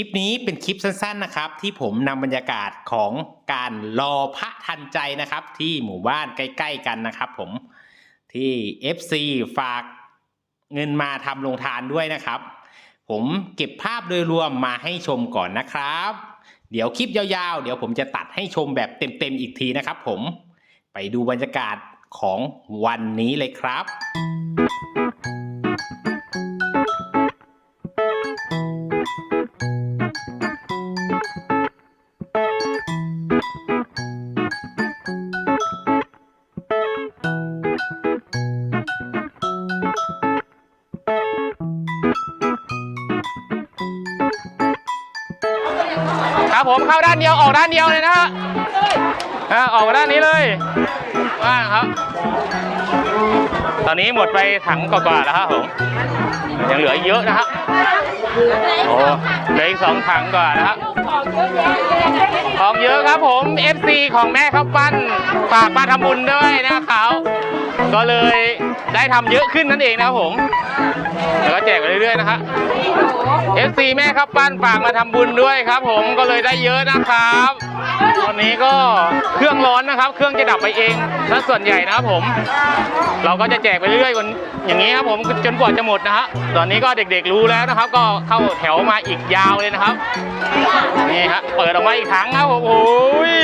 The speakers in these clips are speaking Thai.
คลิปนี้เป็นคลิปสั้นๆนะครับ ที่ผมนำบรรยากาศของการรอพระทันใจนะครับ ที่หมู่บ้านใกล้ ๆ กันนะครับ ผมที่ FC ฝากเงินมาทำลงทานด้วยนะครับ ผมเก็บภาพโดยรวมมาให้ชมก่อนนะครับ เดี๋ยวคลิปยาวๆ เดี๋ยวผมจะตัดให้ชมแบบเต็มๆอีกทีนะครับ ผมไปดูบรรยากาศของวันนี้เลยครับ ครับผมเข้าด้านเดียวออกด้านเดียวเลยนะฮะอ่าออกมาด้านนี้เลยว่างครับ ตอนนี้หมดไปถังกว่าๆแล้วครับผมยังเหลือเยอะนะฮะโอ้เหลืออีกสองถังกว่านะครับของเยอะครับผม FC ของแม่ข้าวปั้นฝากมาทำบุญด้วยนะครับก็เลย ได้ทำเยอะขึ้นนั่นเองนะครับผมแล้วก็แจกไปเรื่อยๆนะฮะ FC แม่ครับปั้นฝากมาทำบุญด้วยครับ ผมก็เลยได้เยอะนะครับตอนนี้ก็เครื่องร้อนนะครับ เครื่องจะดับไปเองซะส่วนใหญ่นะครับผม เราก็จะแจกไปเรื่อยๆกันอย่างนี้ครับผมจนกว่าจะหมดนะฮะตอนนี้ก็เด็กๆรู้แล้วนะครับ ก็เข้าแถวมาอีกยาวเลยนะครับนี่ฮะเปิดออกมาอีกถังครับผมโอ้ย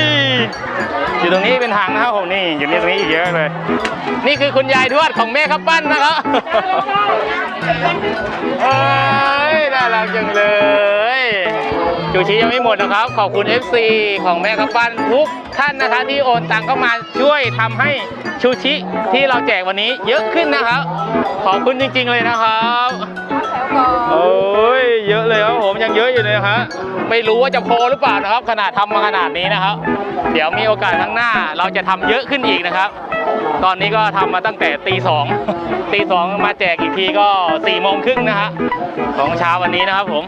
อยู่ตรงนี้เป็นถังนะครับผมนี่อยู่นี่ตรงนี้อีกเยอะเลย นี่คือคุณยายทวดของแม่ครับปั้นนะครับเอ้ยน่ารักจังเลยชูชียังไม่หมดนะครับ ขอบคุณ FC ของแม่ข้าวปั้นทุกท่านนะคะที่โอนตังเข้ามาช่วยทำให้ชูชิที่เราแจกวันนี้เยอะขึ้นนะครับ ขอบคุณจริง ๆ เลยนะครับโอ้ย เยอะเลยครับผมยังเยอะอยู่เลยครับไม่รู้ว่าจะพอหรือเปล่านะครับ ขนาดทำมาขนาดนี้นะครับ เดี๋ยวมีโอกาสข้างหน้าเราจะทำเยอะขึ้นอีกนะครับ ตอนนี้ก็ทำมาตั้งแต่ตีสองตีสองมาแจกอีกทีก็สี่โมงครึ่งนะฮะของเช้าวันนี้นะครับผม